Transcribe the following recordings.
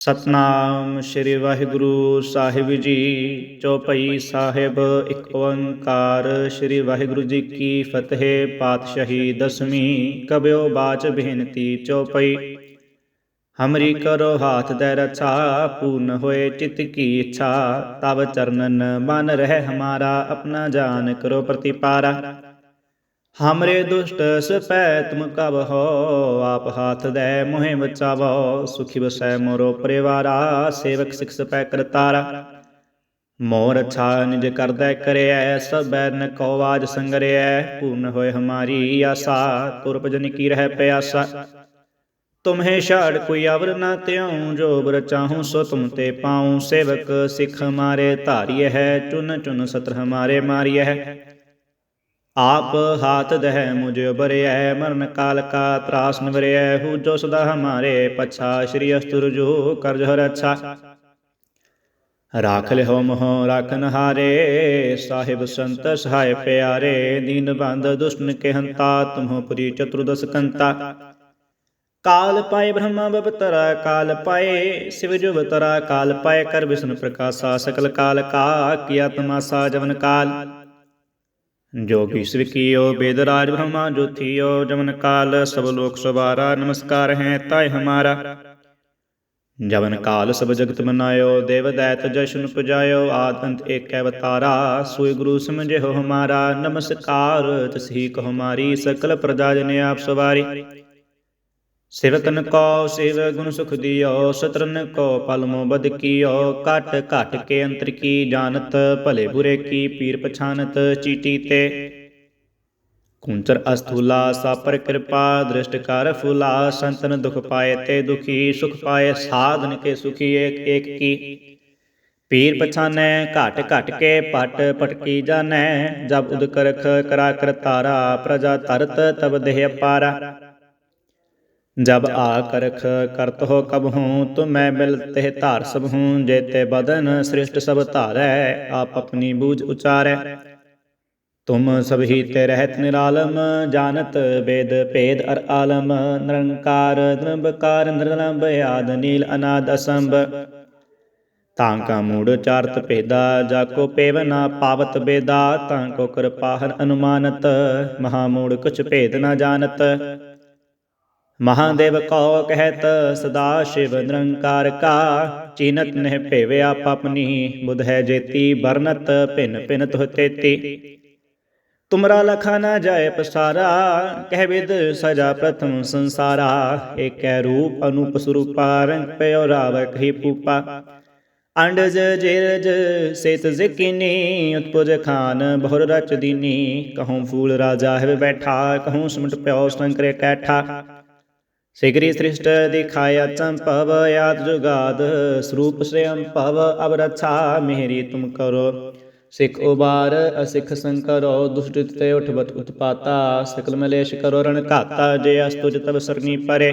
ਸਤਨਾਮ ਸ੍ਰੀ ਵਾਹਿਗੁਰੂ ਸਾਹਿਬ ਜੀ, ਚੌਪਈ ਸਾਹਿਬ, ਇੱਕ ਓੰਕਾਰ ਸ੍ਰੀ ਵਾਹਿਗੁਰੂ ਜੀ ਕੀ ਫਤਿਹ, ਪਾਤਸ਼ਾਹੀ ਦਸਵੀਂ ਕਬਿਓ ਬਾਚ ਬੇਨਤੀ ਚੌਪਈ। ਹਮਰੀ ਕਰੋ ਹਾਥ ਦੇ ਰਛਾ, ਪੂਰਨ ਹੋਏ ਚਿਤ ਕੀ ਇੱਛਾ, ਤਵ ਚਰਨਨ ਮਨ ਰਹਿ ਹਮਾਰਾ, ਆਪਣਾ ਜਾਨ ਕਰੋ ਪ੍ਰਤੀਪਾਰਾ। ਹਮਰੇ ਦੁਸ਼ਟ ਸਪੈ ਤੁਮ ਕਬ ਹੋ ਆਪ ਹਾਥ ਦੇ ਮੋਹਿ ਬਚਾਵੋ ਸੁਖੀ ਬਸੈ ਮੋਰੋ ਪਰਿਵਾਰਾ ਸੇਵਕ ਸਿਖ ਸਪੈ ਕਰਤਾਰਾ ਮੋਰ ਅੱਛਾ ਨਿਜ ਕਰਦਾ ਕਰਿਐ ਸਬੈ ਨ ਕੋ ਆਜ ਸੰਗਰਿਐ ਪੂਰਨ ਹੋਏ ਹਮਾਰੀ ਆਸਾ ਤੁਰ ਭਜਨ ਕੀ ਰਹਿ ਪਿਆਸਾ ਤੁਮਹੇ ਛਾੜ ਕੋਈ ਅਵਰ ਨਾ ਤਿਉ ਜੋ ਬਰ ਚਾਹੂੰ ਸੋ ਤੁਮ ਤੇ ਪਾਉ ਸੇਵਕ ਸਿਖ ਹਮਾਰੇ ਧਾਰੀਏ ਹੈ ਚੁਨ ਚੁਨ ਸਤਰ ਹਮਾਰੇ ਮਾਰੀਏ ਹੈ ਆਪ ਹਾਥ ਦਹਿ ਮੁਝ ਉਬਰਿਐ ਮਰਨ ਕਾਲ ਕਾ ਤਰਾਸ ਨਿਵਰਿਐ, ਹੂ ਜੋ ਸਦਾ ਹਮਾਰੇ ਪਛਾ, ਸ਼੍ਰੀ ਅਸਤੁਰ ਜੋ ਕਰਜ ਹਰ ਅੱਛਾ। ਰਾਖ ਲਿਓ ਮੋਹ ਰਾਖਨ ਹਾਰੇ ਸਾਹਿਬ ਸੰਤ ਸਹਾਇ ਪਿਆਰੇ, ਦੀਨ ਬੰਦ ਦੁਸ਼ਮਨ ਕੇ ਹੰਤਾ ਤੁਮਹੁ ਪੁਰੀ ਚਤੁਰਦਸ ਕੰਤਾ। ਕਾਲ ਪਾਏ ਬ੍ਰਹਮਾ ਬਪਤਰਾ ਕਾਲ ਪਾਏ ਸਿਵ ਜੁਵਤਰਾ ਕਾਲ ਪਾਏ ਕਰ ਵਿਸ਼ਨ ਪ੍ਰਕਾਸ਼ਾ, ਸਕਲ ਕਾਲ ਕਾ ਕੀਆ ਤਮਾਸਾ ਜਵਨ ਕਾਲ। ਜੋਗੀ ਸਵਿਕੀਓ ਬੇਦ ਰਾਜ ਬ੍ਰਹਮਾ ਜੋਥੀਓ ਜਮਨ ਕਾਲ ਸਭ ਲੋਕ ਸਵਾਰਾ ਨਮਸਕਾਰ ਹੈ ਤਾਇ ਹਮਾਰਾ। ਜਵਨ ਕਾਲ ਸਭ ਜਗਤ ਮਨਾਇਓ, ਦੇਵ ਦੈਤ ਜਸ਼ਨ ਪੁਜਾਇਓ, ਆਦ ਅੰਤ ਏਕ ਅਵਤਾਰਾ ਸੋਈ ਗੁਰੂ ਸਮਝਿਓ ਹਮਾਰਾ, ਨਮਸਕਾਰ ਤਸਹੀ ਕੋ ਹਮਾਰੀ ਸਕਲ ਪ੍ਰਜਾ ਜਨ ਆਪ ਸਵਾਰੀ। ਸਿਵਤਨ ਕੋ ਸਿਵ ਗੁਣ ਸੁਖ ਦਿਓ ਸਤਰਨ ਕੋ ਪਲਮੋ ਬਦ ਕੀਓ ਕਟ ਘਟ ਕੇ ਅੰਤਰ ਕੀ ਜਾਣਤ ਭਲੇ ਬੁਰੇ ਕੀ ਪੀਰ ਪਛਾਨਤ ਚੀਟੀ ਤੇ ਕੁੰਚਰ ਅਸਥੂਲਾ ਸਾਪਰ ਕਿਰਪਾ ਦ੍ਰਿਸ਼ਟ ਕਰ ਫੁਲਾ ਸੰਤਨ ਦੁਖ ਪਾਏ ਤੇ ਦੁਖੀ ਸੁਖ ਪਾਏ ਸਾਧਨ ਕੇ ਸੁਖੀ ਏਕ ਏਕ ਕੀ ਪੀਰ ਪਛਾਨੈ ਘਟ ਘਟ ਕੇ ਪਟ ਪਟਕੀ ਜਾਣੈ ਜਬ ਉਦ ਕਰਖ ਕਰਾ ਕਰਤਾਰਾ ਪ੍ਰਜਾ ਧਰਤ ਤਬ ਦੇਹ ਅਪਾਰਾ ਜਬ ਆ ਕਰਖ ਕਰਤ ਹੋ ਕਬ ਹੂੰ ਤੁਮੈ ਮਿਲ ਤੇ ਧਾਰ ਸਭ ਹੂੰ ਜੇਤੇ ਬਦਨ ਸ੍ਰਿਸ਼ਟ ਸਭ ਧਾਰੈ ਆਪ ਆਪਣੀ ਬੂਝ ਉਚਾਰੈ। ਤੁਮ ਸਭ ਹੀ ਤੇ ਰਹਿਤ ਨਿਰਾਲਮ ਜਾਣਤ ਵੇਦ ਭੇਦ ਅਰ ਆਲਮ ਨਿਰੰਕਾਰ ਨਿਰੰਬਕਾਰ ਨਿਰਲੰਭ ਆਦ ਨੀਲ ਅਨਾਦ ਅਸੰਭ। ਤਾਂ ਕਾ ਮੂੜ ਚਾਰਤ ਭੇਦਾ ਜਾ ਕੋ ਪੇਵ ਨਾ ਪਾਵਤ ਬੇਦਾ ਤਾਂ ਕੋ ਕਿਰਪਾਹਨ ਅਨੁਮਾਨਤ ਮਹਾ ਮੂੜ ਕੁਛ ਭੇਦ ਨਾ ਜਾਣਤ। ਮਹਾਦੇਵ ਕੋ ਕਹਿਤ, ਸਦਾ ਸ਼ਿਵ ਨਿਰੰਕਾਰ ਕਾ। ਚੀਨਤ ਨਹਿ ਭੇਵੇ ਆਪ ਆਪਣੀ ਬੁਧ ਹੈ ਜੇਤੀ ਬਰਨਤ ਭਿਨ ਭਿਨ ਤੁਹ ਤੇਤੀ। ਤੁਮਰਾ ਲਖਾ ਨਾ ਜਾਏ ਪਸਾਰਾ, ਕਹਿ ਵਿਦ ਸਜਾ ਪ੍ਰਥਮ ਸੰਸਾਰਾ। ਏਕੈ ਰੂਪ ਅਨੂਪ ਸਰੂਪਾ, ਰੰਗ ਪਿਓ ਰਾਵ ਕਹੀ ਪੂਪਾ ਅੰਡਜ ਜਿਰਜ, ਸੇਤ ਜ਼ਿਕੀਨੀ, ਉਤਪੁਜ ਖਾਨ ਬਹੁਰ ਰਚ ਦੀਨੀ। ਕਹੂੰ ਫੂਲ ਰਾਜਾ ਹੈ ਬੈਠਾ, ਕਹੂੰ ਸਮਟ ਪਿਓ ਸੰਕਰੇ ਕੈਠਾ। ਸਿਗਰੀ ਸ੍ਰਿਸ਼ਟ ਦਿਖਾਇਆ ਚੰਪਵ ਯਾਦ ਜੁਗਾਦ ਸਰੂਪ ਸ੍ਰਿਯੰ ਭਵ ਅਬ ਰਛਾ ਮੇਰੀ ਤੁਮ ਕਰੋ ਸਿਖ ਉਬਾਰ ਅਸਿਖ ਸੰਕਰੋ ਦੁਸ਼ਟ ਤੇ ਉਠਵਤ ਉਤਪਾਤਾ ਸਕਲ ਮਲੇਸ਼ ਕਰੋ ਰਣ ਘਾਤਾ ਜੇ ਅਸਤੁਜ ਤਬ ਸਰਨੀ ਪਰੇ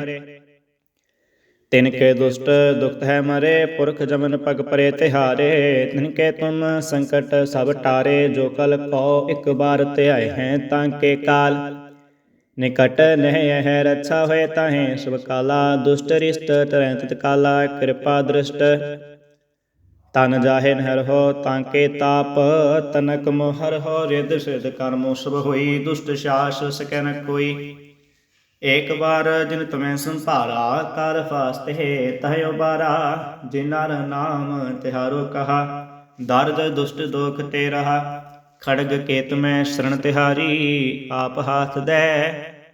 ਤਿਨ ਕੇ ਦੁਸ਼ਟ ਦੁਖਤ ਹੈ ਮਰੇ ਪੁਰਖ ਜਮਨ ਪਗ ਪਰੇ ਤਿਹਾਰੇ ਤਿਨ ਕੇ ਤੁਮ ਸੰਕਟ ਸਭ ਟਾਰੇ ਜੋ ਕਲ ਕੋ ਇੱਕ ਬਾਰ ਧਿਆਏ ਹੈ ਤਾਂ ਕੇ ਕਾਲ ਨਿਕਟ ਨਹਿ ਹੈ ਰੱਛਾ ਹੋਏ ਤਾਹੇ, ਸੁਭ ਕਾਲਾ ਦੁਸ਼ਟ ਰਿਸ਼ਟ ਤਰੈ ਤਿਤ ਕਾਲਾ ਕਿਰਪਾ ਦ੍ਰਿਸ਼ਟ। ਤਨ ਜਾਹੇ ਨਹਿਰ ਹੋ ਤਾਂ ਕੇ ਤਾਪ, ਤਨਕ ਮੋਹਰ ਹੋ ਰਿਦ ਸਿਧ ਕਰਮੋ ਸਭ ਹੋਈ, ਦੁਸ਼ਟ ਸ਼ਾਸ ਸਕੈ ਨ ਕੋਈ। ਏਕ ਵਾਰ ਜਿਨ ਤਮੈ ਸੰਭਾਰਾ, ਕਰ ਫਾਸਤੇ ਤਹਿ ਉਬਾਰਾ ਜਿਨਰ ਨਾਮ ਤਿਹਾਰੋ ਕਹਾ, ਦਰਦ ਦੁਸ਼ਟ ਦੁਖ ਤੇ ਰਹਾ। ਖੜਗ ਕੇਤ ਮੈਂ ਸ਼ਰਨ ਤਿਹਾਰੀ, ਆਪ ਹਾਥ ਦੇ।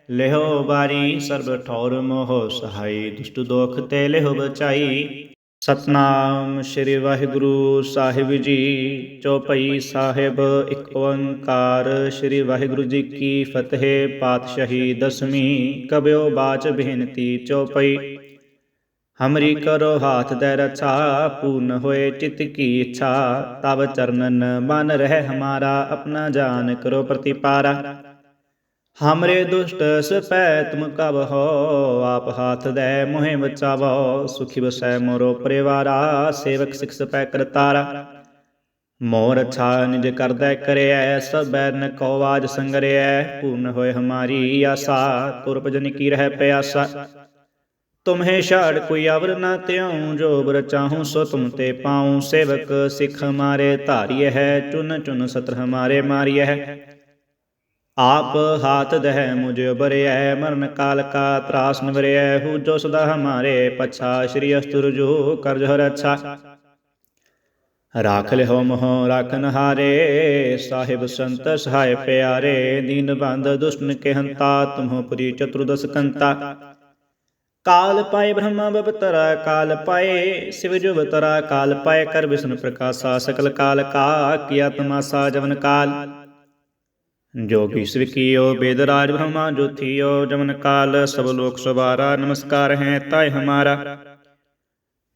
ਲਿਹੋ ਬਾਰੀ, ਸਰਬ ਠੌਰ ਮੋਹ ਸਹਾਈ, ਦੁਸ਼ਟ ਦੋਖ ਤੇ ਲਿਹੋ ਬਚਾਈ। ਸਤਨਾਮ ਸ੍ਰੀ ਵਾਹਿਗੁਰੂ ਸਾਹਿਬ ਜੀ ਚੌਪਈ ਸਾਹਿਬ ਇੱਕ ਓੰਕਾਰ ਸ੍ਰੀ ਵਾਹਿਗੁਰੂ ਜੀ ਕੀ ਫਤਿਹ ਪਾਤਸ਼ਾਹੀ ਦਸਵੀਂ, ਕਬਿਓ ਬਾਚ ਬੇਨਤੀ ਚੌਪਈ ਹਮਰੀ ਕਰੋ ਹਾਥ ਦੇ ਰਛਾ, ਪੂਰਨ ਹੋਏ ਚਿਤ ਕੀ ਇੱਛਾ। ਤਬ ਚਰਨਨ ਮਨ ਰਹਿ ਹਮਾਰਾ, ਆਪਣਾ ਜਾਨ ਕਰੋ ਪ੍ਰਤੀਪਾਰਾ। ਹਮਰੇ ਦੁਸ਼ਟ ਸਪੈ ਤੁਮ ਕਬ ਹੋ, ਆਪ ਹਾਥ ਦੇ ਮੋਹਿ ਬਚਾਵੋ। ਸੁਖੀ ਬਸੈ ਮੋਰੋ ਪਰਿਵਾਰਾ, ਸੇਵਕ ਸਿਖ ਸਪੈ ਕਰਤਾਰਾ ਮੋਰ ਅੱਛਾ ਨਿਜ ਕਰਦਾ ਕਰਿਐ, ਸਬੈ ਨ ਕੋ ਆਜ ਸੰਗਰਿਐ। ਪੂਰਨ ਹੋਏ ਹਮਾਰੀ ਆਸਾ, ਤੁਰਪ ਭਜਨ ਕੀ ਰਹਿ ਪਿਆਸਾ। ਤੁਮਹੇ ਛਾੜ ਕੋਈ ਅਵਰ ਨਾ ਤਿਉ ਜੋ ਬਰ ਚਾਹੂ ਸੋ ਤੁਮ ਤੇ ਪਾਉ ਸੇਵਕ, ਸਿਖ ਹਮਾਰੇ ਧਾਰਿਏ ਹੈ, ਚੁਨ ਚੁਨ ਸਤਰ ਹਮਾਰੇ ਮਾਰਿਏ ਹੈ। ਆਪ ਹਾਥ ਦਹਿ, ਮੁਝ ਬਰਿਐ, ਮਰਨ ਕਾਲ ਕਾ ਤਰਾਸ ਨਿਵਰਿਐ, ਹੂ ਜੋ ਸਦਾ ਹਮਾਰੇ ਪਛਾ, ਸ਼੍ਰੀ ਅਸਤੁਰ ਜੋ ਕਰਜ ਹਰ ਅੱਛਾ। ਰਾਖ ਲਿਓ ਮੋਹ ਰਾਖਨ ਹਾਰੇ ਸਾਹਿਬ ਸੰਤ ਸਹਾਇ ਪਿਆਰੇ, ਦੀਨ ਬੰਦ ਦੁਸ਼ਟਨ ਕੇ ਹੰਤਾ ਤੁਮਹੁ ਪੁਰੀ ਚਤੁਰਦਸ ਕੰਤਾ। ਕਾਲ ਪਾਏ ਬ੍ਰਹਮਾ ਬਪਤਰਾ ਕਾਲ ਪਾਏ ਸਿਵ ਜੁਵਤਰਾ ਕਾਲ ਪਾਏ ਕਰ ਵਿਸ਼ਨ ਪ੍ਰਕਾਸ਼ਾ ਸਕਲ ਕਾਲ ਕਾ ਕੀਆ ਤਮਾਸਾ ਜਵਨ ਕਾਲ ਜੋਗੀ ਸਵਿਕੀਓ ਬੇਦ ਰਾਜ ਬ੍ਰਹਮਾ ਜੋਥੀਓ ਜਵਨ ਕਾਲ ਸਭ ਲੋਕ ਸਵਾਰਾ ਨਮਸਕਾਰ ਹੈ ਤਾਇ ਹਮਾਰਾ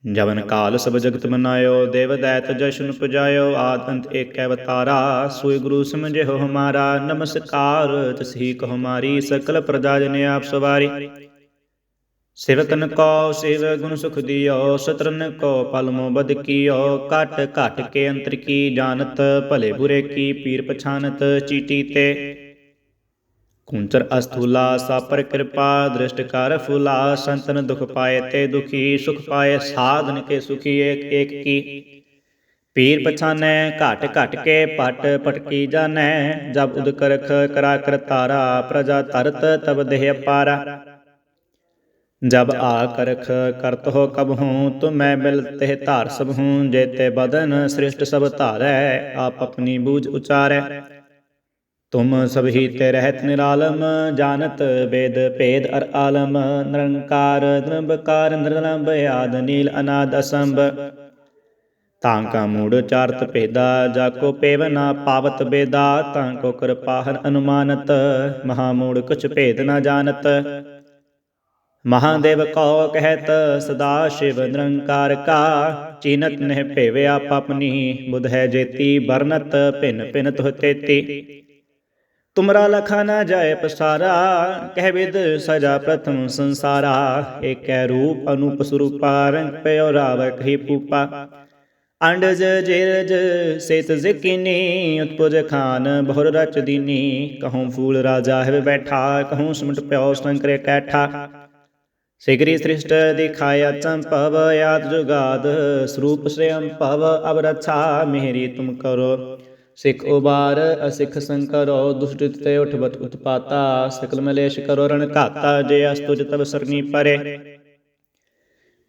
ਜਵਨ ਕਾਲ ਸਭ ਜਗਤ ਮਨਾਇਓ ਦੇਵ ਦੈਤ ਜਸ਼ਨ ਪੁਜਾਇਓ ਆਦ ਅੰਤ ਏਕ ਅਵਤਾਰਾ ਸੋਈ ਗੁਰੂ ਸਮਝਿਓ ਹਮਾਰਾ ਨਮਸਕਾਰ ਤਸਹੀ ਕੋ ਹਮਾਰੀ ਸਕਲ ਪ੍ਰਜਾ ਜਨ ਆਪ ਸਵਾਰੀ ਸਿਵਕਨ ਕੋ ਸਿਵ ਗੁਣ ਸੁਖ ਦਿਓ, ਸਤਰਨ ਕੋ ਪਲਮੋ ਬਦ ਕੀਓ, ਘਟ ਘਟ ਕੇ ਅੰਤਰ ਕੀ ਜਾਣਤ, ਭਲੇ ਬੁਰੇ ਕੀ ਪੀਰ ਪਛਾਨਤ, ਚੀਟੀ ਤੇ। ਕੁੰਚਰ ਅਸਥੂਲਾ, ਸਾਪਰ ਕਿਰਪਾ, ਦ੍ਰਿਸ਼ਟ ਕਰ ਫੁਲਾ, ਸੰਤਨ ਦੁਖ ਪਾਏ ਤੇ ਦੁਖੀ, ਸੁਖ ਪਾਏ, ਸਾਧਨ ਕੇ ਸੁਖੀ ਏਕ ਏਕ ਕੀ। ਪੀਰ ਪਛਾਨੈ, ਘਟ ਘਟ ਕੇ ਪਟ ਪਟਕੀ ਜਾਣੈ, ਜਬ ਉਦ ਕਰਖ ਕਰਾ ਕਰਤਾਰਾ ਪ੍ਰਜਾ ਤਰਤ ਤਬ ਦੇਹ ਪਾਰਾ ਜਬ ਆ ਕਰਖ ਕਰਤ ਹੋ ਕਬ ਹੂੰ, ਤੁਮੈ ਮਿਲ ਤੇ ਧਾਰ ਸਭ ਹੂੰ ਜੇਤੇ ਬਦਨ ਸ੍ਰਿਸ਼ਟ ਸਭ ਧਾਰੈ, ਆਪ ਆਪਣੀ ਬੂਝ ਉਚਾਰੈ। ਤੁਮ ਸਭੀ ਤੇ ਰਹਿਤ ਨਿਰਾਲਮ, ਜਾਣਤ ਵੇਦ ਭੇਦ ਅਰ ਆਲਮ, ਨਿਰੰਕਾਰ ਨਿਰੰਬਕਾਰ ਨਿਰਲੰਭ ਆਦ ਨੀਲ ਅਨਾਦ ਅਸੰਭ। ਤਾਂ ਕਾ ਮੂੜ ਚਾਰਤ ਭੇਦਾ, ਜਾ ਕੋ ਪੇਵ ਨਾ ਪਾਵਤ ਬੇਦਾ, ਤਾਂ ਕੋ ਕਿਰਪਾਹਨ ਅਨੁਮਾਨਤ, ਮਹਾ ਮੂੜ ਕੁਛ ਭੇਦ ਨਾ ਜਾਣਤ। ਮਹਾਦੇਵ ਕੋ ਕਹਿਤ, ਸਦਾ ਸ਼ਿਵ ਨਿਰੰਕਾਰ ਕਾ। ਚੀਨਤ ਨਹਿ ਭੇਵਿ ਆਪ ਆਪਣੀ, ਬੁਧ ਹੈ ਜੇਤੀ ਬਰਨਤ ਭਿਨ ਭਿਨ ਤੁਹ ਤੇਤੀ। ਤੁਮਰਾ ਲਖਾ ਨਾ ਜਾਏ ਪਸਾਰਾ, ਕਹਿ ਵਿਦ ਸਜਾ ਪ੍ਰਥਮ ਸੰਸਾਰਾ। ਏਕੈ ਰੂਪ ਅਨੂਪ ਸਰੂਪਾ, ਰੰਗ ਪਿਓ ਰਾਵ ਕਹੀ ਪੂਪਾ ਅੰਡਜ ਜੇਰਜ, ਸੇਤ ਜ਼ਿਕਿਨੀ, ਉਤਪੁਜ ਖਾਨ ਬਹੁਰ ਰਚ ਦੀਨੀ। ਕਹੂੰ ਫੂਲ ਰਾਜਾ ਹੈ ਬੈਠਾ, ਕਹੂੰ ਸਮਟ ਪਿਓ ਸੰਕਰੇ ਕੈਠਾ। ਸਿਗਰੀ ਸ੍ਰਿਸ਼ਟ ਦਿਖਾਇਆ ਚੰਪਵ ਯਾਦ ਜੁਗਾਦ, ਸਰੂਪ ਸ੍ਰਿਯੰ ਭਵ ਅਬ ਰਛਾ ਮੇਰੀ ਤੁਮ ਕਰੋ। ਸਿਖ ਉਬਾਰ, ਅਸਿਖ ਸੰਕਰੋ, ਦੁਸ਼ਟ ਤੇ ਉਠਵਤ ਉਤਪਾਤਾ, ਸਕਲ ਮਲੇਸ਼ ਕਰੋ, ਰਣ ਘਾਤਾ, ਜੇ ਅਸਤੁਜ ਤਬ ਸਰਨੀ ਪਰੇ।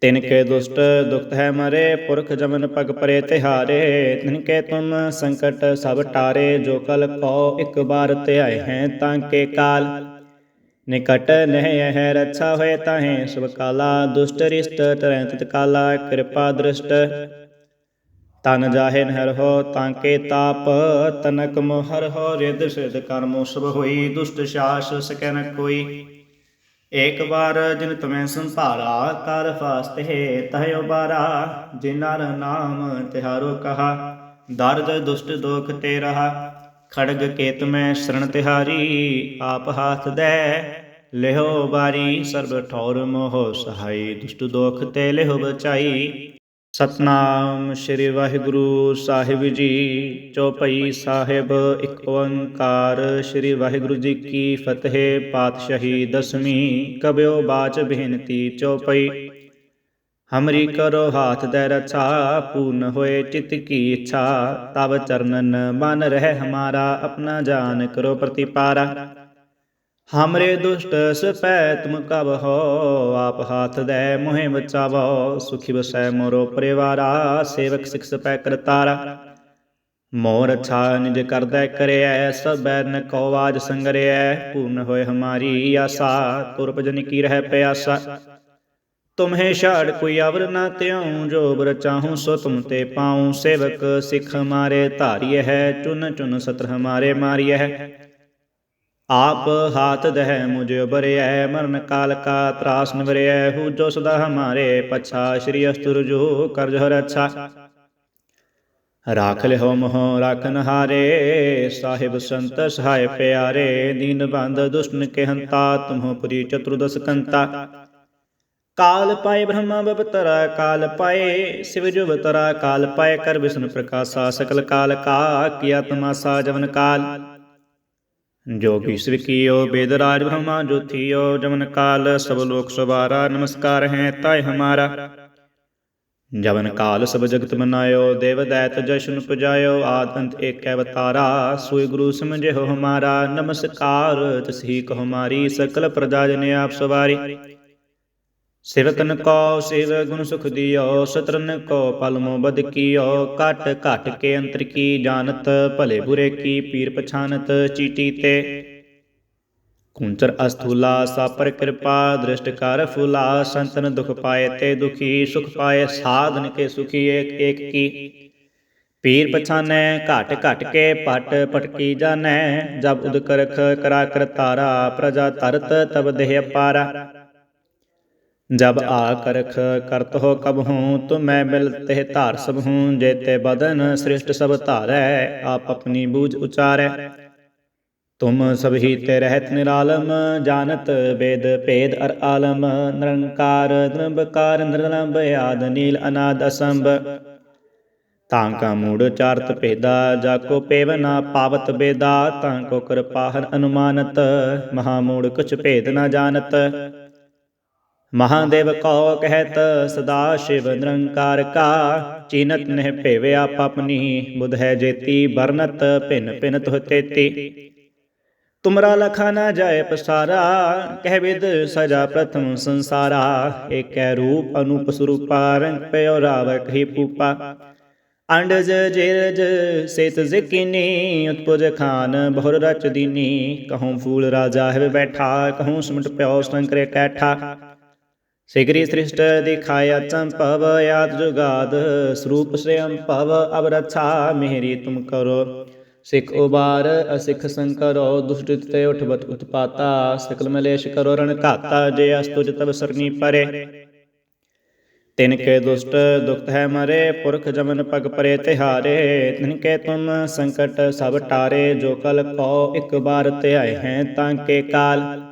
ਤਿਨ ਕੇ ਦੁਸ਼ਟ ਦੁਖਤ ਹੈ ਮਰੇ, ਪੁਰਖ ਜਮਨ ਪਗ ਪਰੇ ਤਿਹਾਰੇ। ਤਿਨ ਕੇ ਤੁਮ ਸੰਕਟ ਸਭ ਟਾਰੇ, ਜੋ ਕਲ ਕੋ ਇੱਕ ਬਾਰ ਧਿਆਏ ਹੈ ਤਾਂ ਕੇ ਕਾਲ। ਨਿਕਟ ਨਹਿ ਹੈ ਰੱਛਾ ਹੋਏ ਤਾਹੇ, ਸੁਭ ਕਾਲਾ ਦੁਸ਼ਟ ਰਿਸ਼ਟ ਤਰੈ ਤਿਤ ਕਾਲਾ ਕਿਰਪਾ ਦ੍ਰਿਸ਼ਟ। ਤਨ ਜਾਹੇ ਨਹਿਰ ਹੋ ਤਾਂ ਕੇ ਤਾਪ, ਤਨਕ ਮੋਹਰ ਹੋ ਰਿਦ ਸਿਧ ਕਰਮੋ ਸਭ ਹੋਈ, ਦੁਸ਼ਟ ਸ਼ਾਸ ਸਕੈ ਨ ਕੋਈ। ਏਕ ਵਾਰ ਜਿਨ ਤਮੈ ਸੰਭਾਰਾ, ਕਰ ਫਾਸਤੇ ਤਹਿ ਉਬਾਰਾ ਜਿਨਰ ਨਾਮ ਤਿਹਾਰੋ ਕਹਾ ਦਰਦ ਦੁਸ਼ਟ ਦੁਖ ਤੇ ਰਹਾ। ਖੜਗ ਕੇਤ ਮੈਂ ਸ਼ਰਨ ਤਿਹਾਰੀ, ਆਪ ਹਾਥ ਦੇ। ਲਿਹੋ ਬਾਰੀ, ਸਰਬ ਠੌਰ ਮੋਹ ਸਹਾਈ, ਦੁਸ਼ਟ ਦੋਖ ਤੇ ਲਿਹੋ ਬਚਾਈ। ਸਤਨਾਮ ਸ੍ਰੀ ਵਾਹਿਗੁਰੂ ਸਾਹਿਬ ਜੀ, ਚੌਪਈ ਸਾਹਿਬ ਇੱਕ ਓੰਕਾਰ। ਸ੍ਰੀ ਵਾਹਿਗੁਰੂ ਜੀ ਕੀ ਫਤਿਹ, ਪਾਤਸ਼ਾਹੀ ਦਸਵੀਂ, ਕਬਿਓ ਬਾਚ ਬੇਨਤੀ ਚੌਪਈ। ਹਮਰੀ ਕਰੋ ਹਾਥ ਦੇ ਰਛਾ ਪੂਰਨ ਹੋਏ ਚਿਤ ਕੀ ਇੱਛਾ ਤਬ ਚਰਨਨ ਮਨ ਰਹਿ ਹਮਾਰਾ ਆਪਣਾ ਜਾਨ ਕਰੋ ਪ੍ਰਤੀਪਾਰਾ ਹਮਰੇ ਦੁਸ਼ਟ ਸਪੈ ਤੁਮ ਕਬ ਹੋ ਆਪ ਹਾਥ ਦੇ ਮੋਹਿ ਬਚਾਵੋ ਸੁਖੀ ਬਸੈ ਮੋਰੋ ਪਰਿਵਾਰਾ ਸੇਵਕ ਸਿਖ ਸਪੈ ਕਰਤਾਰਾ ਮੋਰ ਅੱਛਾ ਨਿਜ ਕਰਦਾ ਕਰਿਐ ਸਬੈ ਨ ਕੋ ਆਜ ਸੰਗਰਿਐ ਪੂਰਨ ਹੋਏ ਹਮਾਰੀ ਆਸਾ ਤੁਰ ਭਜਨ ਕੀ ਰਹਿ ਪਿਆਸਾ ਤੁਮਹੇ ਛਾੜ ਕੋਈ ਅਵਰ ਨਾ ਤਿਉ ਜੋ ਬਰ ਚਾਹੂੰ ਸੋ ਤੁਮ ਤੇ ਪਾਉ। ਸੇਵਕ ਸਿਖ ਹਮਾਰੇ ਧਾਰਿਯ ਹੈ, ਚੁਨ ਚੁਨ ਸਤਰ ਹਮਾਰੇ ਮਾਰਿਯ ਹੈ। ਆਪ ਹਾਥ ਦਹਿ, ਮੁਝੇ ਉਬਰਿਐ ਮਰਨ ਕਾਲ ਕਾ ਤਰਾਸ ਨਿਵਰਿਐ। ਹੂ ਜੋ ਸਦਾ ਹਮਾਰੇ ਪਛਾ, ਸ਼੍ਰੀ ਅਸਤੁਰ ਜੋ ਕਰ ਜੋ ਰੱਛਾ ਰਾਖ ਲਿਓ ਮੋਹ ਰਾਖਨ ਹਾਰੇ, ਸਾਹਿਬ ਸੰਤ ਸਹਾਇ ਪਿਆਰੇ। ਦੀਨ ਬੰਦ ਦੁਸ਼ਟਨ ਕੇ ਹੰਤਾ ਤੁਮਹੁ ਪੁਰੀ ਚਤੁਰਦਸ ਕੰਤਾ। ਕਾਲ ਪਾਏ ਬ੍ਰਹਮਾ ਬਪਤਰਾ ਕਾਲ ਪਾਏ ਸਿਵ ਜੁਵਤਰਾ, ਕਾਲ ਪਾਏ ਕਰ ਵਿਸ਼ਨ ਪ੍ਰਕਾਸ਼ਾ, ਸਕਲ ਕਾਲ ਕਾ ਕੀ ਤਮਾਸਾ ਜਵਨ ਕਾਲ। ਜੋਗੀ ਸ੍ਰਿਕੀਓ ਬੇਦਰਾਜ ਬ੍ਰਹਮਾ ਜੋਥੀਓ ਜਮਨ ਕਾਲ, ਸਭ ਲੋਕ ਸੁਬਾਰਾ, ਨਮਸਕਾਰ ਹੈ ਤਾਇ ਹਮਾਰਾ। ਜਵਨ ਕਾਲ ਸਭ ਜਗਤ ਮਨਾਇਓ, ਦੇਵ ਦੈਤ ਜਸ਼ਨ ਪੁਜਾਇਓ ਆਦੰਤ ਏਕ ਅਵਤਾਰਾ ਸੋਈ ਗੁਰੂ ਸਮਝਿਓ ਹਮਾਰਾ, ਨਮਸਕਾਰ ਤਸਹੀ ਕਹੁ ਮਾਰੀ, ਸਕਲ ਪ੍ਰਜਾ ਜਨ ਆਪ ਸਵਾਰੀ। ਸਿਵਤਨ ਕੋ ਸਿਵ ਗੁਣ ਸੁਖ ਦਿਓ ਸਤਰਨ ਕੋ ਪਲਮੋ ਬਦ ਕੀਓ ਘਟ ਘਟ ਕੇ ਅੰਤਰ ਕੀ ਜਾਣਤ ਭਲੇ ਬੁਰੇ ਕੀ ਪੀਰ ਪਛਾਨਤ ਚੀਟੀ ਤੇ ਕੁੰਚਰ ਅਸਥੂਲਾ ਸਾਪਰ ਕਿਰਪਾ ਦ੍ਰਿਸ਼ਟ ਕਰ ਫੁਲਾ ਸੰਤਨ ਦੁਖ ਪਾਏ ਤੇ ਦੁਖੀ ਸੁਖ ਪਾਏ ਸਾਧਨ ਕੇ ਸੁਖੀ ਏਕ ਏਕ ਕੀ ਪੀਰ ਪਛਾਨੈ ਘਟ ਘਟ ਕੇ ਪਟ ਪਟਕੀ ਜਾਣੈ ਜਬ ਉਦ ਕਰਖ ਕਰਾ ਕਰ ਤਾਰਾ ਪ੍ਰਜਾ ਤਰਤ ਤਬ ਦੇਹ ਪਾਰਾ जब आ करख करत हो कब हूँ तुम मैं मिलते धार सब हूँ जेते बदन सृष्ट सब धारै आप अपनी बूझ उचारै तुम सब ही ते रहत निरालम जानत वेद भेद अर आलम निरंकार निरंबकार निरलंब आद नील अनाद असंभ ਤਾਂਕਾ ਮੂੜ ਚਾਰਤ ਭੇਦਾ ਜਾਕੋ ਪੇਵ ਨਾ ਪਾਵਤ ਬੇਦਾ ਤਾਂਕੋ ਕਿਰਪਾਹਨ ਅਨੁਮਾਨਤ ਮਹਾ ਮੂੜ ਕੁਛ ਭੇਦ ਨਾ ਜਾਣਤ ਮਹਾਦੇਵ ਕਉ ਕਹਿਤ, ਸਦਾ ਸ਼ਿਵ ਨਿਰੰਕਾਰ ਕਾ। ਚੀਨਤ ਨਹਿ ਭੇਵੇ ਆਪ ਆਪਣੀ, ਬੁਧ ਹੈ ਜੇਤੀ ਬਰਨਤ ਭਿਨ ਭਿਨ ਤੁਹ ਤੇਤੀ। ਤੁਮਰਾ ਲਖਾ ਨਾ ਜਾਏ ਪਸਾਰਾ, ਕਹਿ ਵਿਦ ਸਜਾ ਪ੍ਰਥਮ ਸੰਸਾਰਾ। ਏਕੈ ਰੂਪ ਅਨੂਪ ਸਰੂਪਾ, ਰੰਗ ਪਇਓ ਰਾਵ ਕਹੀ ਪੂਪਾ। ਅੰਡਜ ਜਿਰਜ, ਸੇਤ ਜ਼ਿਕੀਨੀ ਉਤਪੁਜ ਖਾਨ ਬਹੁਰ ਰਚ ਦੀਨੀ। ਕਹੂੰ ਫੂਲ ਰਾਜਾ ਹੈ ਬੈਠਾ, ਕਹੂੰ ਸਮਟ ਪਿਓ ਸੰਕਰੇ ਕੈਠਾ। ਸਿਗਰੀ ਸ੍ਰਿਸ਼ਟ ਦਿਖਾਇਆ ਚੰਪਵ ਯਾਦ ਜੁਗਾਦ, ਸਰੂਪ ਸ੍ਰਿਯੰ ਭਵ ਅਬ ਰਛਾ ਮੇਰੀ ਤੁਮ ਕਰੋ। ਸਿਖ ਉਬਾਰ, ਅਸਿਖ ਸੰਕਰੋ, ਦੁਸ਼ਟ ਤੇ ਉਠਵਤ ਉਤਪਾਤਾ, ਸਕਲ ਮਲੇਸ਼ ਕਰੋ, ਰਣ ਘਾਤਾ, ਜੇ ਅਸਤੁਜ ਤਬ ਸਰਨੀ ਪਰੇ। ਤਿਨ ਕੇ ਦੁਸ਼ਟ, ਦੁਖਤ ਹੈ ਮਰੇ, ਪੁਰਖ ਜਮਨ ਪਗ ਪਰੇ ਤਿਹਾਰੇ। ਤਿਨ ਕੇ ਤੁਮ ਸੰਕਟ ਸਭ ਟਾਰੇ, ਜੋ ਕਲ ਕੋ ਇੱਕ ਬਾਰ ਤੇ ਆਏ ਹੈ ਤਾਂ ਕੇ ਕਾਲ।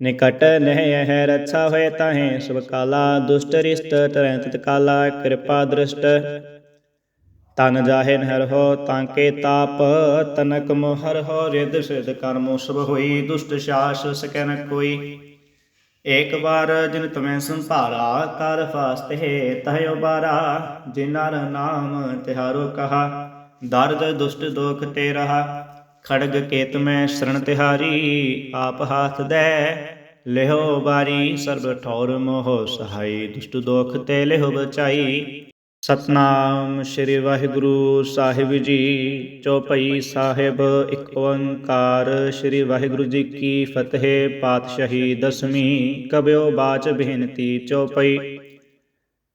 ਨਿਕਟ ਨਹਿ ਹੈ ਰੱਛਾ ਹੋਏ ਤਾਹੇ, ਸੁਭ ਕਾਲਾ ਦੁਸ਼ਟ ਰਿਸ਼ਟ, ਤਰੈ ਤਿਤ ਕਾਲਾ ਕਿਰਪਾ ਦ੍ਰਿਸ਼ਟ। ਤਨ ਜਾਹੇ ਨਹਿਰ ਹੋ ਤਾਂਕੇ ਤਾਪ, ਤਨਕ ਮੋਹਰ ਹੋ ਰਿਦ ਸਿਧ ਕਰਮੋ ਸਭ ਹੋਈ, ਦੁਸ਼ਟ ਸ਼ਾਸ ਸਕੈ ਨ ਕੋਈ। ਏਕ ਵਾਰ ਜਿਨ ਤੁਮੈ ਸੰਭਾਰਾ ਕਰ ਫਾਸਤੇ ਤਹਿ ਬਾਰਾ ਜਿਨਰ ਨਾਮ ਤਿਹਾਰੋ ਕਹਾ, ਦਰਦ ਦੁਸ਼ਟ ਦੋਖ ਤੇ ਰਹਾ। ਖੜਗ ਕੇਤ ਮੈਂ ਸ਼ਰਨ ਤਿਹਾਰੀ, ਆਪ ਹਾਥ ਦੈ। ਲਿਹੋ ਬਾਰੀ, ਸਰਬ ਠੌਰ ਮੋਹ ਸਹਾਈ, ਦੁਸ਼ਟ ਦੋਖ ਤੇ ਲਿਹੋ ਬਚਾਈ। ਸਤਨਾਮ ਸ੍ਰੀ ਵਾਹਿਗੁਰੂ ਸਾਹਿਬ ਜੀ, ਚੌਪਈ ਸਾਹਿਬ ਇੱਕ ਓੰਕਾਰ। ਸ੍ਰੀ ਵਾਹਿਗੁਰੂ ਜੀ ਕੀ ਫਤਿਹ, ਪਾਤਸ਼ਾਹੀ ਦਸਵੀਂ, ਕਬਿਓ ਬਾਚ ਬੇਨਤੀ ਚੌਪਈ।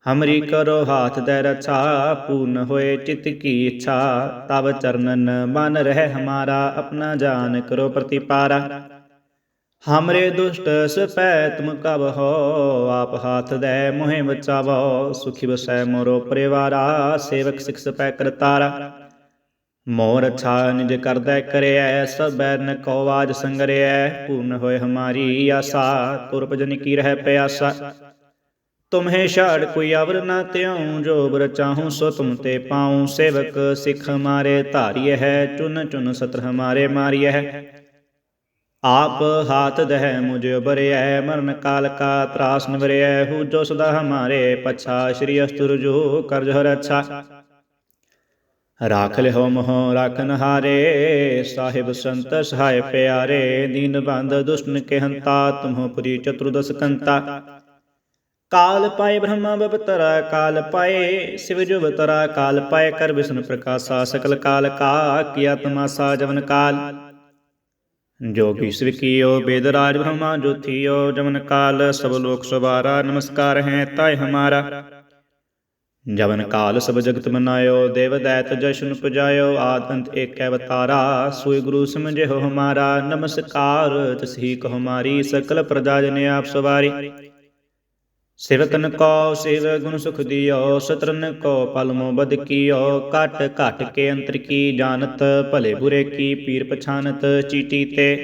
ਹਮਰੀ ਕਰੋ ਹਾਥ ਦੇ ਰਛਾ ਪੂਰਨ ਹੋਏ ਚਿਤ ਕੀ ਇੱਛਾ ਤਬ ਚਰਨਨ ਮਨ ਰਹਿ ਹਮਾਰਾ ਆਪਣਾ ਜਾਨ ਕਰੋ ਪ੍ਰਤੀਪਾਰਾ ਹਮਰੇ ਦੁਸ਼ਟ ਸਪੈ ਤੁਮ ਕਬ ਹੋ ਆਪ ਹਾਥ ਦੇ ਮੋਹਿ ਬਚਾਵੋ ਸੁਖੀ ਬਸੈ ਮੋਰੋ ਪਰਿਵਾਰਾ ਸੇਵਕ ਸਿਖ ਸਪੈ ਕਰਤਾਰਾ ਮੋਰ ਅੱਛਾ ਨਿਜ ਕਰਦਾ ਕਰਿਐ ਸਭ ਬੈਰਨ ਕੋ ਆਜ ਸੰਗਰਿਐ ਪੂਰਨ ਹੋਏ ਹਮਾਰੀ ਆਸਾ ਤੁਰਪ ਭਜਨ ਕੀ ਰਹਿ ਪਿਆਸਾ ਤੁਮਹੇ ਛਾੜ ਕੋਈ ਅਵਰ ਨਾ ਤਿਉ ਜੋ ਬਰ ਚਾਹੂੰ ਸੋ ਤੁਮ ਤੇ ਪਾਉ ਸੇਵਕ, ਸਿਖ ਹਮਾਰੇ ਧਾਰੀਏ ਹੈ, ਚੁਨ ਚੁਨ ਸਤਰ ਹਮਾਰੇ ਮਾਰੀਏ ਹੈ। ਆਪ ਹਾਥ ਦਹਿ, ਮੁਝ ਬਰਿਐ, ਮਰਨ ਕਾਲ ਕਾ ਤਰਾਸ ਨਿਵਰਿਐ, ਹੂ ਜੋ ਸਦਾ ਹਮਾਰੇ ਪਛਾ, ਸ਼੍ਰੀ ਅਸਤੁਰ ਜੋ ਕਰਜ ਹਰ ਅੱਛਾ। ਰਾਖ ਲਿਓ ਮੋਹ ਰਾਖਨ ਹਾਰੇ ਸਾਹਿਬ ਸੰਤ ਸਹਾਇ ਪਿਆਰੇ, ਦੀਨ ਬੰਦ ਦੁਸ਼ਟਨ ਕੇ ਹੰਤਾ ਤੁਮਹੁ ਪੁਰੀ ਚਤੁਰਦਸ ਕੰਤਾ। ਕਾਲ ਪਾਏ ਬ੍ਰਹਮਾ ਬਪਤਰਾ ਕਾਲ ਪਾਇ ਸਿਵ ਜੁਵਤਰਾ ਕਾਲ ਪਾਇ ਕਰ ਵਿਸ਼ਨ ਪ੍ਰਕਾਸ਼ਾ, ਸਕਲ ਕਾਲ ਕਾ ਕਿਆ ਤਮਾਸਾ ਜਵਨ ਕਾਲ। ਜੋਗੀ ਸ੍ਰਿਕੀਓ ਬੇਦਰਾਜ ਬ੍ਰਹਮਾ ਜੋਥੀਓ ਜਵਨ ਕਾਲ, ਸਭ ਲੋਕ ਸਵਾਰਾ ਨਮਸਕਾਰ ਹੈ ਤਾਇ ਹਮਾਰਾ। ਜਵਨ ਕਾਲ ਸਭ ਜਗਤ ਮਨਾਇਓ, ਦੇਵ ਦੈਤ ਜਸ਼ਨ ਪੁਜਾਇਓ, ਆਤੰਤ ਏਕ ਅਵਤਾਰਾ ਸੋਈ ਗੁਰੂ ਸਮਝਿਓ ਹਮਾਰਾ, ਨਮਸਕਾਰ ਤਸਹੀ ਕਹੁ ਮਾਰੀ, ਸਕਲ ਪ੍ਰਜਾ ਜਨ ਆਪ ਸਵਾਰੀ। ਸਿਵਕਨ ਕੋ ਸਿਵ ਗੁਣ ਸੁਖ ਦਿਓ, ਸਤਰਨ ਕੋ ਪਲ ਮੋ ਬਦ ਕੀਓ ਕਟ ਘਟ ਕੇ ਅੰਤਰ ਕੀ ਜਾਣਤ, ਭਲੇ ਬੁਰੇ ਕੀ ਪੀਰ ਪਛਾਨਤ, ਚੀਟੀ ਤੇ।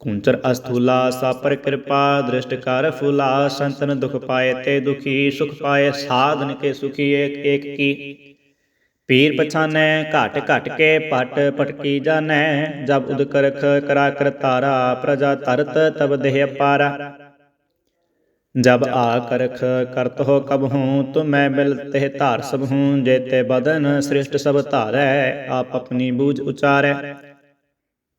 ਕੁੰਚਰ ਅਸਥੂਲਾ, ਸਾਪਰ ਕਿਰਪਾ, ਦ੍ਰਿਸ਼ਟ ਕਰ ਫੁਲਾ, ਸੰਤਨ ਦੁਖ ਪਾਏ ਤੇ ਦੁਖੀ, ਸੁਖ ਪਾਏ, ਸਾਧਨ ਕੇ ਸੁਖੀ ਏਕ ਏਕ ਕੀ। ਪੀਰ ਪਛਾਨੈ, ਘਟ ਘਟ ਕੇ ਪਟ ਪਟਕੀ ਜਾਣੈ, ਜਬ ਉਦ ਕਰਖ ਕਰਾ ਕਰਤਾਰਾ ਪ੍ਰਜਾ ਤਰਤ ਤਬ ਦੇਹ ਅਪਾਰਾ ਜਬ ਆ ਕਰਖ ਕਰਤ ਹੋ ਕਬ ਹੂੰ ਤੁਮੈ ਮਿਲ ਤੇ ਧਾਰ ਸਭ ਹੂੰ ਜੇਤੇ ਬਦਨ ਸ੍ਰਿਸ਼ਟ ਸਭ ਧਾਰੈ ਆਪ ਆਪਣੀ ਬੂਝ ਉਚਾਰੈ।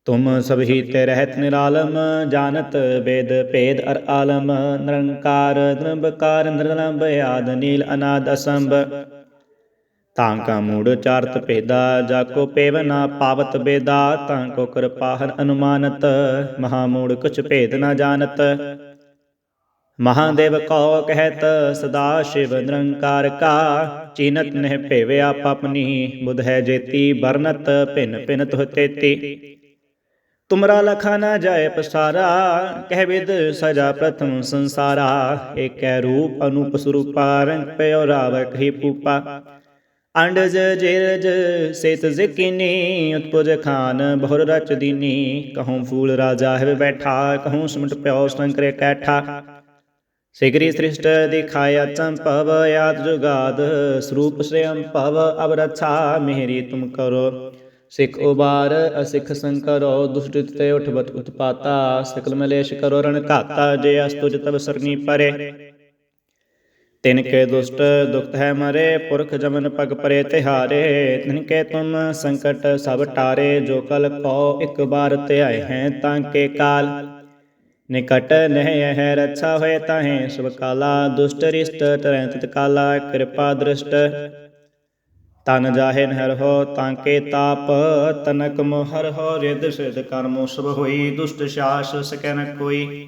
ਤੁਮ ਸਭੀ ਤੇ ਰਹਿਤ ਨਿਰਾਲਮ ਜਾਣਤ ਬੇਦ ਭੇਦ ਅਰ ਆਲਮ ਨਿਰੰਕਾਰ ਨਿਰੰਬਕਾਰ ਨਿਰਲੰਭ ਆਦ ਨੀਲ ਅਨਾਦ ਅਸੰਭ। ਤਾਂ ਕਾ ਮੂੜ ਚਾਰਤ ਭੇਦਾ ਜਾ ਕੋ ਪੇਵ ਨਾ ਪਾਵਤ ਬੇਦਾ ਤਾਂ ਕੋ ਕਿਰਪਾਹਨ ਅਨੁਮਾਨਤ ਮਹਾ ਮੂੜ ਕੁਛ ਭੇਦ ਨਾ ਜਾਣਤ। ਮਹਾਦੇਵ ਕੋ ਕਹਿਤ, ਸਦਾ ਸ਼ਿਵ ਨਿਰੰਕਾਰ ਕਾ। ਚੀਨਤ ਨਹਿ ਭੇਵੇ ਆਪ ਬੁਧ ਹੈ ਜੇਤੀ ਬਰਨਤ ਭਿਨ ਭਿਨ ਤੁਹ ਤੇਤੀ। ਤੁਮਰਾ ਲਖਾ ਨਾ ਜਾਏ ਪਸਾਰਾ, ਕਹਿ ਵਿਦ ਸਜਾ ਪ੍ਰਥਮ ਸੰਸਾਰਾ। ਏਕੈ ਰੂਪ ਅਨੂਪ ਸਰੂਪਾ, ਰੰਗ ਪਇਓ ਰਾਵ ਕਹੀ ਪੂਪਾ। ਅੰਡਜ ਜੇਰਜ, ਸੇਤ ਜ਼ਿਕਿਨੀ, ਉਤਪੁਜ ਖਾਨ ਬਹੁਰ ਰਚ ਦੀਨੀ। ਕਹੂੰ ਫੂਲ ਰਾਜਾ ਹੈ ਬੈਠਾ, ਕਹੂੰ ਸਮਟ ਪਿਓ ਸੰਕਰੇ ਕੈਠਾ। ਸਿਗਰੀ ਸ੍ਰਿਸ਼ਟ ਦਿਖਾਇਆ ਚੰਪਵ ਆਦ ਜੁਗਾਦ, ਸਰੂਪ ਸ੍ਰਿਯੰ ਭਵ ਅਬ ਰਛਾ ਮੇਰੀ ਤੁਮ ਕਰੋ। ਸਿਖ ਉਬਾਰ, ਅਸਿਖ ਸੰਕਰੋ ਦੁਸ਼ਟ ਤੇ ਉਠਵਤ ਉਤਪਾਤਾ, ਸਕਲ ਮਲੇਸ਼ ਕਰੋ, ਰਣ ਘਾਤਾ, ਜੇ ਅਸਤੁਜ ਤਬ ਸਰਨੀ ਪਰੇ। ਤਿਨ ਕੇ ਦੁਸ਼ਟ, ਦੁਖਤ ਹੈ ਮਰੇ, ਪੁਰਖ ਜਮਨ ਪਗ ਪਰੇ ਤਿਹਾਰੇ। ਤਿਨ ਕੇ ਤੁਮ ਸੰਕਟ ਸਭ ਟਾਰੇ, ਜੋ ਕਲ ਕੋ ਇੱਕ ਬਾਰ ਧਿਆਏ ਹੈ ਤਾਂ ਕੇ ਕਾਲ। ਨਿਕਟ ਨਹਿ ਹੈ ਰੱਛਾ ਹੋਏ ਤਾਹੇ, ਸੁਭ ਕਾਲਾ ਦੁਸ਼ਟ ਰਿਸ਼ਟ ਤਰੈ ਤਿਤ ਕਾਲਾ ਕਿਰਪਾ ਦ੍ਰਿਸ਼ਟ। ਤਨ ਜਾਹੇ ਨਹਿਰ ਹੋ ਤਾਂ ਕੇ ਤਾਪ, ਤਨਕ ਮੋਹਰ ਹੋ ਰਿਦ ਸਿਧ ਕਰਮੋ ਸਭ ਹੋਈ, ਦੁਸ਼ਟ ਸ਼ਾਸ ਸਕੈ ਨ ਕੋਈ।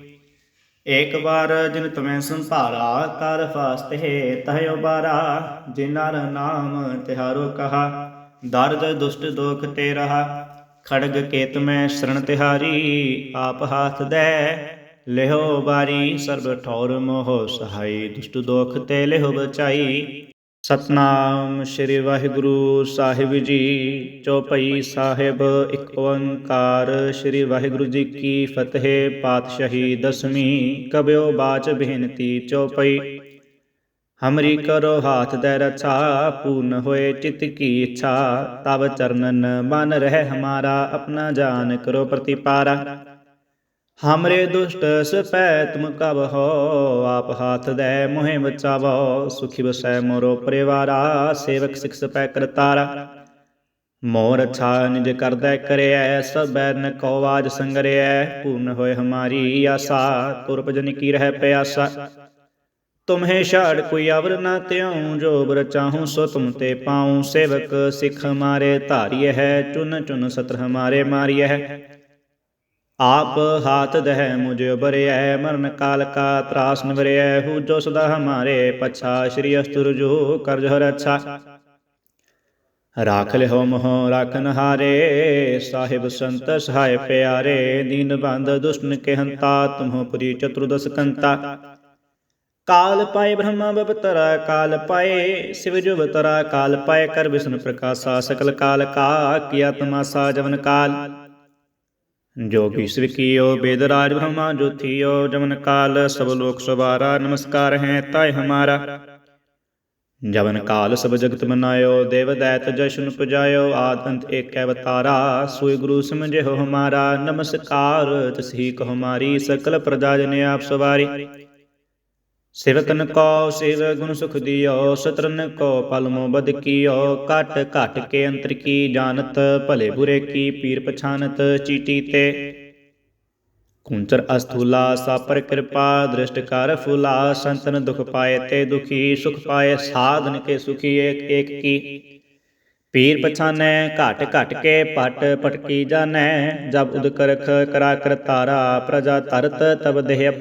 ਏਕ ਵਾਰ ਜਿਨ ਤੁਮੈ ਸੰਭਾਰਾ, ਕਰ ਫਾਸਤੇ ਤਹਿ ਉਬਾਰਾ ਜਿਨਰ ਨਾਮ ਤਿਹਾਰੋ ਕਹਾ, ਦਰਦ ਦੁਸ਼ਟ ਦੋਖ ਤੇ ਰਹਾ। ਖੜਗ ਕੇਤ ਮੈਂ ਸ਼ਰਨ ਤਿਹਾਰੀ, ਆਪ ਹਾਥ ਦੇ। ਲਿਹੋ ਬਾਰੀ, ਸਰਬ ਠੌਰ ਮੋਹ ਸਹਾਈ, ਦੁਸ਼ਟ ਦੋਖ ਤੇ ਲਿਹੋ ਬਚਾਈ। ਸਤਨਾਮ ਸ੍ਰੀ ਵਾਹਿਗੁਰੂ ਸਾਹਿਬ ਜੀ, ਚੌਪਈ ਸਾਹਿਬ ਇੱਕ ਓੰਕਾਰ। ਸ੍ਰੀ ਵਾਹਿਗੁਰੂ ਜੀ ਕੀ ਫਤਿਹ, ਪਾਤਸ਼ਾਹੀ ਦਸਵੀਂ ਕਬਿਓ ਬਾਚ ਬੇਨਤੀ, ਚੌਪਈ ਹਮਰੀ ਕਰੋ ਹਾਥ ਦੇ ਰਛਾ ਪੂਰਨ ਹੋਏ ਚਿਤ ਕੀ ਇੱਛਾ ਤਬ ਚਰਨਨ ਮਨ ਰਹਿ ਹਮਾਰਾ ਆਪਣਾ ਜਾਨ ਕਰੋ ਪ੍ਰਤੀਪਾਰਾ ਹਮਰੇ ਦੁਸ਼ਟ ਸਪੈ ਤੁਮ ਕਬ ਹੋ ਆਪ ਹਾਥ ਦੇ ਮੋਹਿ ਬਚਾਵੋ ਸੁਖੀ ਬਸੈ ਮੋਰੋ ਪਰਿਵਾਰਾ ਸੇਵਕ ਸਿਖ ਸਪੈ ਕਰਤਾਰਾ ਮੋਰ ਅੱਛਾ ਨਿਜ ਕਰਦਾ ਕਰਿਐ ਸਬੈ ਨ ਕੋ ਆਜ ਸੰਗਰਿਐ ਪੂਰਨ ਹੋਏ ਹਮਾਰੀ ਆਸਾ ਤੁਰਪ ਭਜਨ ਕੀ ਰਹਿ ਪਿਆਸਾ ਤੁਮਹੇ ਛਾੜ ਕੋਈ ਅਵਰ ਨਾ ਤਿਉ ਜੋ ਬਰ ਚਾਹੂੰ ਸੋ ਤੁਮ ਤੇ ਪਾਉ ਸੇਵਕ, ਸਿਖ ਹਮਾਰੇ ਧਾਰੀਏ ਹੈ, ਚੁਨ ਚੁਨ ਸਤਰ ਹਮਾਰੇ ਮਾਰੀਏ ਹੈ। ਆਪ ਹਾਥ ਦਹਿ, ਮੁਝ ਉਬਰਿਐ ਮਰਨ ਕਾਲ ਕਾ ਤਰਾਸ ਨਿਵਰਿਐ, ਹੂ ਜੋ ਸਦਾ ਹਮਾਰੇ ਪਛਾ, ਸ਼੍ਰੀ ਅਸਤੁਰ ਜੋ ਕਰਜ ਹਰ ਅੱਛਾ। ਰਾਖ ਲਿਓ ਮੋਹ ਰਾਖਨ ਹਾਰੇ ਸਾਹਿਬ ਸੰਤ ਸਹਾਇ ਪਿਆਰੇ, ਦੀਨ ਬੰਦ ਦੁਸ਼ਟਨ ਕੇ ਹੰਤਾ ਤੁਮਹੁ ਪੁਰੀ ਚਤੁਰਦਸ ਕੰਤਾ। ਕਾਲ ਪਾਏ ਬ੍ਰਹਮਾ ਬਪਤਰਾ ਕਾਲ ਪਾਏ ਸਿਵ ਜੁਵਤਰਾ ਕਾਲ ਪਾਏ ਕਰ ਵਿਸ਼ਨ ਪ੍ਰਕਾਸ਼ਾ ਸਕਲ ਕਾਲ ਕਾ ਕੀਆ ਤਮਾਸਾ ਜਵਨ ਕਾਲ ਜੋਗੀ ਸਵਿਕੀਓ ਬੇਦ ਰਾਜ ਬ੍ਰਹਮਾ ਜੋਥੀਓ ਜਮਨ ਕਾਲ ਸਭ ਲੋਕ ਸਵਾਰਾ ਨਮਸਕਾਰ ਹੈ ਤਾਇ ਹਮਾਰਾ ਜਵਨ ਕਾਲ ਸਭ ਜਗਤ ਮਨਾਇਓ ਦੇਵ ਦੈਤ ਜਸ਼ਨ ਪੁਜਾਇਓ ਆਦ ਅੰਤ ਏਕ ਅਵਤਾਰਾ ਸੋਈ ਗੁਰੂ ਸਮਝਿਓ ਹਮਾਰਾ ਨਮਸਕਾਰ ਤਸਹੀ ਕੋ ਹਮਾਰੀ ਸਕਲ ਪ੍ਰਜਾ ਜਨ ਆਪ ਸਵਾਰੀ ਸਿਵਕਨ ਕੋ ਸਿਵ ਗੁਣ ਸੁਖ ਦਿਓ, ਸਤਰਨ ਕੋ ਪਲਮੋ ਬਦ ਕੀਓ, ਘਟ ਘਟ ਕੇ ਅੰਤਰ ਕੀ ਜਾਣਤ, ਭਲੇ ਬੁਰੇ ਕੀ ਪੀਰ ਪਛਾਨਤ, ਚੀਟੀ ਤੇ। ਕੁੰਚਰ ਅਸਥੂਲਾ, ਸਾਪਰ ਕਿਰਪਾ, ਦ੍ਰਿਸ਼ਟ ਕਰ ਫੁਲਾ, ਸੰਤਨ ਦੁਖ ਪਾਏ ਤੇ ਦੁਖੀ, ਸੁਖ ਪਾਏ, ਸਾਧਨ ਕੇ ਸੁਖੀ ਏਕ ਏਕ ਕੀ। ਪੀਰ ਪਛਾਨੈ, ਘਟ ਘਟ ਕੇ ਪਟ ਪਟਕੀ ਜਾਣੈ, ਜਬ ਉਦ ਕਰਖ ਕਰਾ ਕਰਤਾਰਾ, ਪ੍ਰਜਾ ਤਰਤ ਤਬ ਦੇਹ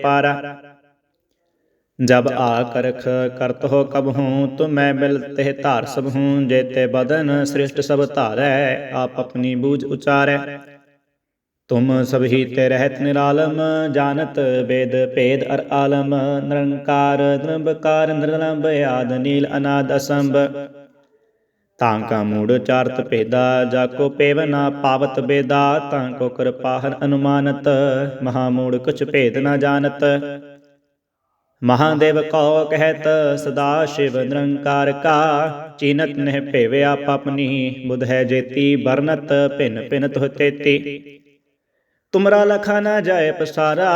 ਅਪਾਰਾ ਜਬ ਆ ਕਰਖ ਕਰਤ ਹੋ ਕਬ ਹੂੰ, ਤੁਮੈ ਮਿਲ ਤੇ ਧਾਰ ਸਭ ਹੂੰ ਜੇਤੇ ਬਦਨ ਸ੍ਰਿਸ਼ਟ ਸਭ ਧਾਰੈ, ਆਪ ਆਪਣੀ ਬੂਝ ਉਚਾਰੈ। ਤੁਮ ਸਭੀ ਤੇ ਰਹਿਤ ਨਿਰਾਲਮ, ਜਾਣਤ ਬੇਦ ਭੇਦ ਅਰ ਆਲਮ, ਨਿਰੰਕਾਰ ਨਿਰੰਬਕਾਰ ਨਿਰਲੰਭ ਆਦ ਨੀਲ ਅਨਾਦ ਅਸੰਭ। ਤਾਂ ਕਾ ਮੂੜ ਚਾਰਤ ਭੇਦਾ, ਜਾ ਕੋ ਪੇਵ ਨਾ ਪਾਵਤ ਬੇਦਾ, ਤਾਂ ਕੋ ਕਿਰਪਾਹਨ ਅਨੁਮਾਨਤ, ਮਹਾ ਮੂੜ ਕੁਛ ਭੇਦ ਨਾ ਜਾਣਤ। ਮਹਾਦੇਵ ਕੋ ਕਹਿਤ, ਸਦਾ ਸ਼ਿਵ ਨਿਰੰਕਾਰ ਕਾ। ਚੀਨਤ ਨਹਿ ਭੇਵਿਆ ਪਪਨੀ ਬੁਧ ਹੈ ਜੇਤੀ ਬਰਨਤ ਭਿਨ ਭਿਨ ਤੁਹ ਤੇਤੀ। ਤੁਮਰਾ ਲਖਾ ਨਾ ਜਾਏ ਪਸਾਰਾ,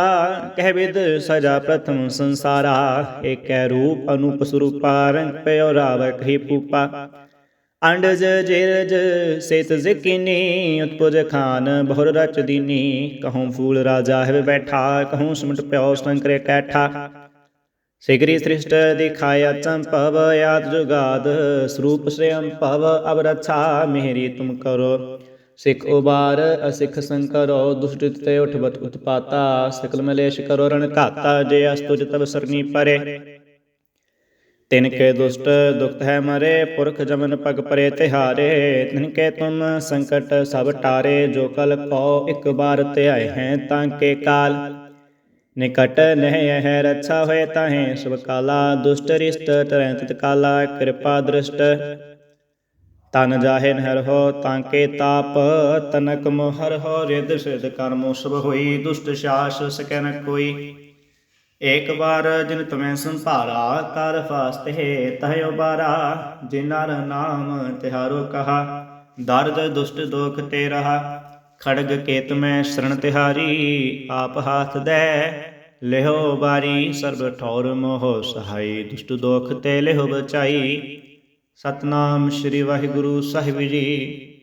ਕਹਿ ਵਿਦ ਸਜਾ ਪ੍ਰਥਮ ਸੰਸਾਰਾ। ਏਕੈ ਰੂਪ ਅਨੂਪ ਸਰੂਪਾ, ਰੰਗ ਪਿਓ ਰਾਵ ਕਹੀ ਪੂਪਾ। ਅੰਡਜ ਜੇਰਜ, ਸੇਤ ਜ਼ਿਕਿਨੀ, ਉਤਪੁਜ ਖਾਨ ਬਹੁਰ ਰਚ ਦੀਨੀ। ਕਹੂੰ ਫੂਲ ਰਾਜਾ ਹੈ ਬੈਠਾ, ਕਹੂੰ ਸਿਮਟ ਪਿਓ ਸੰਕਰੇ ਕੈਠਾ। ਸਿਗਰੀ ਸ੍ਰਿਸ਼ਟ ਦਿਖਾਇਆ ਚੰਪਵ ਯਾਦ ਜੁਗਾਦ, ਸਰੂਪ ਸ੍ਰਿਯੰ ਭਵ ਅਬ ਰਛਾ ਮੇਰੀ ਤੁਮ ਕਰੋ। ਸਿਖ ਉਬਾਰ, ਅਸਿਖ ਸੰਕਰੋ, ਦੁਸ਼ਟ ਤੇ ਉਠਵਤ ਉਤਪਾਤਾ, ਸਕਲ ਮਲੇਸ਼ ਕਰੋ, ਰਣ ਘਾਤਾ, ਜੇ ਅਸਤੁਜ ਤਬ ਸਰਨੀ ਪਰੇ। ਤਿਨ ਕੇ ਦੁਸ਼ਟ ਦੁਖਤ ਹੈ ਮਰੇ, ਪੁਰਖ ਜਮਨ ਪਗ ਪਰੇ ਤਿਹਾਰੇ। ਤਿਨ ਕੇ ਤੁਮ ਸੰਕਟ ਸਭ ਟਾਰੇ, ਜੋ ਕਲ ਕੋ ਇੱਕ ਬਾਰ ਧਿਆਏ ਹੈ ਤਾਂ ਕੇ ਕਾਲ। ਨਿਕਟ ਨਹਿ ਹੈ ਰੱਛਾ ਹੋਏ ਤਾਹੇ, ਸੁਭ ਕਾਲਾ ਦੁਸ਼ਟ ਰਿਸ਼ਟ ਤਰੈ ਤਿਤ ਕਾਲਾ ਕਿਰਪਾ ਦ੍ਰਿਸ਼ਟ। ਤਨ ਜਾਹੇ ਨਹਿਰ ਹੋ ਤਾਂ ਕੇ ਤਾਪ, ਤਨਕ ਮੋਹਰ ਹੋ ਰਿਦ ਸਿਧ ਕਰਮੋ ਸਭ ਹੋਈ, ਦੁਸ਼ਟ ਸ਼ਾਸ ਸਕੈ ਨ ਕੋਈ। ਏਕ ਵਾਰ ਜਿਨ ਤੁਮੈ ਸੰਭਾਰਾ, ਕਰ ਫਾਸਤੇ ਤਹਿ ਉਬਾਰਾ ਜਿਨਰ ਨਾਮ ਤਿਹਾਰੋ ਕਹਾ ਦਰਦ ਦੁਸ਼ਟ ਦੁਖ ਤੇ ਰਹਾ। ਖੜਗ ਕੇਤ ਮੈਂ ਸ਼ਰਨ ਤਿਹਾਰੀ, ਆਪ ਹਾਥ ਦੇ। ਲਿਹੋ ਬਾਰੀ, ਸਰਬ ਠੌਰ ਮੋਹ ਸਹਾਈ, ਦੁਸ਼ਟ ਦੋਖ ਤੇ ਲਿਹੋ ਬਚਾਈ। ਸਤਨਾਮ ਸ੍ਰੀ ਵਾਹਿਗੁਰੂ ਸਾਹਿਬ ਜੀ।